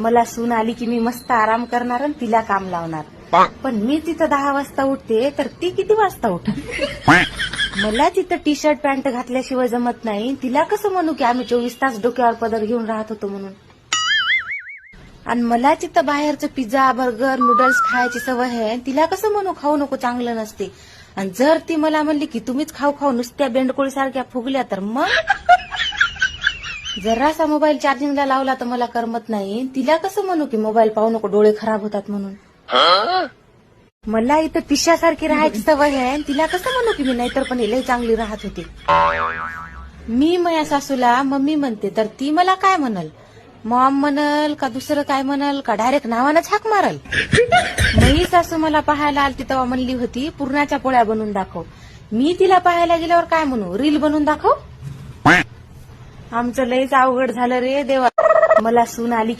मला सून आली की मी मस्त आराम करणार आणि तिला काम लावणार. पण मी तिथं दहा वाजता उठते तर ती किती वाजता उठ मला तिथं टी शर्ट पॅन्ट घातल्याशिवाय जमत नाही. तिला कसं म्हणू की आम्ही चोवीस तास डोक्यावर पदर घेऊन राहत होतो म्हणून? आणि मला तिथं बाहेरचं पिझ्झा बर्गर नूडल्स खायची सवय आहे. तिला कसं म्हणू खाऊ नको चांगलं नसते. आणि जर ती मला म्हणली की तुम्हीच खाऊ खाऊ नुसत्या बेंडकोळी सारख्या फुगल्या तर मग? जरासा मोबाईल चार्जिंगला लावला तर मला करमत नाही. तिला कसं म्हणू की मोबाईल पाहू नको डोळे खराब होतात म्हणून? मला इथं पिशासारखी राहायची सवय आहे तिला कसं म्हणू की मी नाहीतर पण लई चांगली राहत होती. मी माझ्या सासूला मम्मी म्हणते तर ती मला काय म्हणल? मॉम म्हणल का दुसरं काय म्हणल का डायरेक्ट नावानं छाक मारल? मी सासू मला पाहायला आलती तेव्हा म्हणली होती पूर्णाच्या पोळ्या बनवून दाखव. मी तिला पाहायला गेल्यावर काय म्हणू? रील बनवून दाखव? आमचं लयच अवघड झालं रे देवा. मला सून आली